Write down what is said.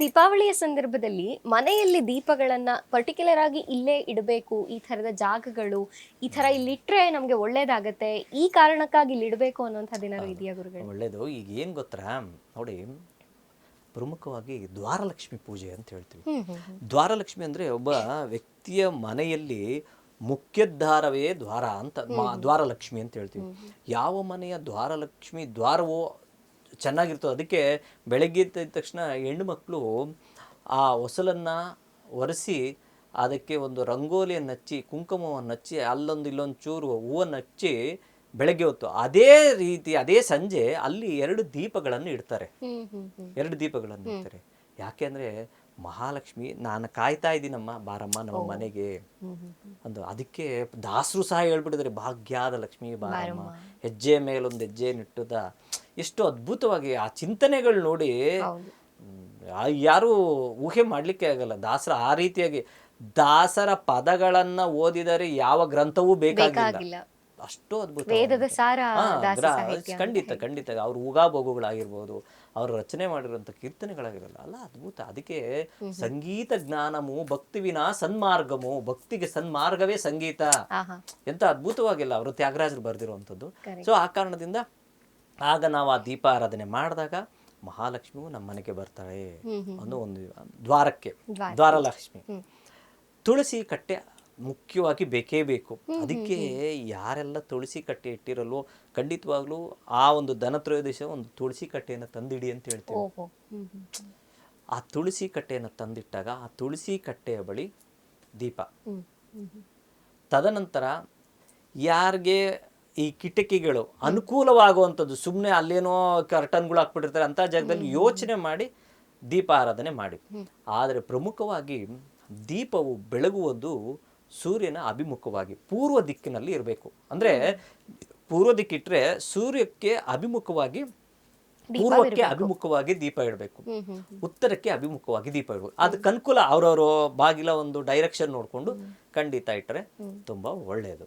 ದೀಪಾವಳಿಯ ಸಂದರ್ಭದಲ್ಲಿ ಮನೆಯಲ್ಲಿ ದೀಪಗಳನ್ನ ಪರ್ಟಿಕ್ಯುಲರ್ ಆಗಿ ಇಲ್ಲೇ ಇಡಬೇಕು ಈ ತರದ ಜಾಗಗಳು ಈ ತರ ಇಲ್ಲಿ ಇಟ್ರೆ ನಮ್ಗೆ ಒಳ್ಳೇದಾಗತ್ತೆ ಈ ಕಾರಣಕ್ಕಾಗಿ ಇಲ್ಲಿ ಇಡಬೇಕು ಅನ್ನೋಂಥದ್ದು ಏನಾದ್ರು ಇದೆಯಾ ಗುರುಗಳು? ಒಳ್ಳೇದು. ಈಗ ಏನು ಗೊತ್ತಾ? ನೋಡಿ ಪ್ರಮುಖವಾಗಿ ದ್ವಾರಲಕ್ಷ್ಮಿ ಪೂಜೆ ಅಂತ ಹೇಳ್ತೀವಿ. ದ್ವಾರಲಕ್ಷ್ಮಿ ಅಂದ್ರೆ ಒಬ್ಬ ವ್ಯಕ್ತಿಯ ಮನೆಯಲ್ಲಿ ಮುಖ್ಯದ್ವಾರವೇ ದ್ವಾರ ಅಂತ ದ್ವಾರಲಕ್ಷ್ಮಿ ಅಂತ ಹೇಳ್ತೀವಿ. ಯಾವ ಮನೆಯ ದ್ವಾರಲಕ್ಷ್ಮಿ ದ್ವಾರವೋ ಚೆನ್ನಾಗಿರ್ತದೆ. ಅದಕ್ಕೆ ಬೆಳಗ್ಗೆ ಎದ್ದ ತಕ್ಷಣ ಹೆಣ್ಣು ಮಕ್ಕಳು ಆ ಹೊಸಲನ್ನು ಒರೆಸಿ ಅದಕ್ಕೆ ಒಂದು ರಂಗೋಲಿಯನ್ನು ಹಚ್ಚಿ ಕುಂಕುಮವನ್ನು ಹಚ್ಚಿ ಅಲ್ಲೊಂದು ಇಲ್ಲೊಂದು ಚೂರು ಹೂವನ್ನು ಹಚ್ಚಿ ಬೆಳಗ್ಗೆ ಹೊತ್ತು ಅದೇ ರೀತಿ ಅದೇ ಸಂಜೆ ಅಲ್ಲಿ ಎರಡು ದೀಪಗಳನ್ನು ಇಡ್ತಾರೆ. ಎರಡು ದೀಪಗಳನ್ನು ಇಡ್ತಾರೆ. ಯಾಕೆ ಅಂದರೆ ಮಹಾಲಕ್ಷ್ಮಿ ನಾನು ಕಾಯ್ತಾ ಇದ್ದೀನಮ್ಮ ಬಾರಮ್ಮ ನಮ್ಮ ಮನೆಗೆ ಅಂದು. ಅದಕ್ಕೆ ದಾಸರು ಸಹ ಹೇಳ್ಬಿಟ್ಟಿದ್ರೆ ಭಾಗ್ಯಾದ ಲಕ್ಷ್ಮಿ ಬಾರಮ್ಮ. ಹೆಜ್ಜೆ ಮೇಲೊಂದು ಹೆಜ್ಜೆ ನಿಟ್ಟುದ ಎಷ್ಟು ಅದ್ಭುತವಾಗಿ ಆ ಚಿಂತನೆಗಳು ನೋಡಿ ಯಾರು ಊಹೆ ಮಾಡ್ಲಿಕ್ಕೆ ಆಗಲ್ಲ. ದಾಸರ ಆ ರೀತಿಯಾಗಿ ದಾಸರ ಪದಗಳನ್ನ ಓದಿದರೆ ಯಾವ ಗ್ರಂಥವೂ ಬೇಕಾಗಿಲ್ಲ. ಅಷ್ಟು ಅದ್ಭುತ. ಖಂಡಿತ ಖಂಡಿತ. ಅವ್ರ ಉಗಾಭೋಗಗಳಾಗಿರ್ಬೋದು ಅವ್ರ ರಚನೆ ಮಾಡಿರುವಂತ ಕೀರ್ತನೆಗಳಾಗಿರಲ್ಲ. ಅಲ್ಲ ಅದ್ಭುತ. ಅದಕ್ಕೆ ಸಂಗೀತ ಜ್ಞಾನಮು ಭಕ್ತಿವಿನ ಸನ್ಮಾರ್ಗಮು. ಭಕ್ತಿಗೆ ಸನ್ಮಾರ್ಗವೇ ಸಂಗೀತ. ಎಂತ ಅದ್ಭುತವಾಗಿಲ್ಲ. ಅವರು ತ್ಯಾಗರಾಜರು Correct. ಸೊ ಆ ಕಾರಣದಿಂದ ಆಗ ನಾವು ಆ ದೀಪ ಆರಾಧನೆ ಮಾಡಿದಾಗ ಮಹಾಲಕ್ಷ್ಮಿಯು ನಮ್ಮ ಮನೆಗೆ ಬರ್ತಾಳೆ ಅನ್ನೋ ಒಂದು ದ್ವಾರಕ್ಕೆ ದ್ವಾರ. ದ್ವಾರಲಕ್ಷ್ಮಿ. ತುಳಸಿ ಕಟ್ಟೆ ಮುಖ್ಯವಾಗಿ ಬೇಕೇ ಬೇಕು. ಅದಕ್ಕೆ ಯಾರೆಲ್ಲ ತುಳಸಿ ಕಟ್ಟೆ ಇಟ್ಟಿರಲ್ವೋ ಖಂಡಿತವಾಗ್ಲೂ ಆ ಒಂದು ಧನತ್ರಯೋದಶ ಒಂದು ತುಳಸಿ ಕಟ್ಟೆಯನ್ನು ತಂದಿಡಿ ಅಂತ ಹೇಳ್ತೀವಿ. ಆ ತುಳಸಿ ಕಟ್ಟೆಯನ್ನು ತಂದಿಟ್ಟಾಗ ಆ ತುಳಸಿ ಕಟ್ಟೆಯ ಬಳಿ ದೀಪ. ತದನಂತರ ಯಾರಿಗೆ ಈ ಕಿಟಕಿಗಳು ಅನುಕೂಲವಾಗುವಂಥದ್ದು. ಸುಮ್ಮನೆ ಅಲ್ಲೇನೋ ಕರ್ಟನ್ಗಳು ಹಾಕ್ಬಿಟ್ಟಿರ್ತಾರೆ ಅಂತ ಜಾಗದಲ್ಲಿ ಯೋಚನೆ ಮಾಡಿ ದೀಪ ಆರಾಧನೆ ಮಾಡಿ ಆದರೆ ಪ್ರಮುಖವಾಗಿ ದೀಪವು ಬೆಳಗುವುದು ಸೂರ್ಯನ ಅಭಿಮುಖವಾಗಿ ಪೂರ್ವ ದಿಕ್ಕಿನಲ್ಲಿ ಇರಬೇಕು. ಅಂದರೆ ಪೂರ್ವ ದಿಕ್ಕಿಟ್ಟರೆ ಸೂರ್ಯಕ್ಕೆ ಅಭಿಮುಖವಾಗಿ ಪೂರ್ವಕ್ಕೆ ಅಭಿಮುಖವಾಗಿ ದೀಪ ಇಡಬೇಕು. ಉತ್ತರಕ್ಕೆ ಅಭಿಮುಖವಾಗಿ ದೀಪ ಇಡಬೇಕು. ಅದಕ್ಕೆ ಅನುಕೂಲ ಅವ್ರವ್ರ ಬಾಗಿಲ ಒಂದು ಡೈರೆಕ್ಷನ್ ನೋಡಿಕೊಂಡು ಖಂಡಿತ ಇಟ್ಟರೆ ತುಂಬಾ ಒಳ್ಳೆಯದು.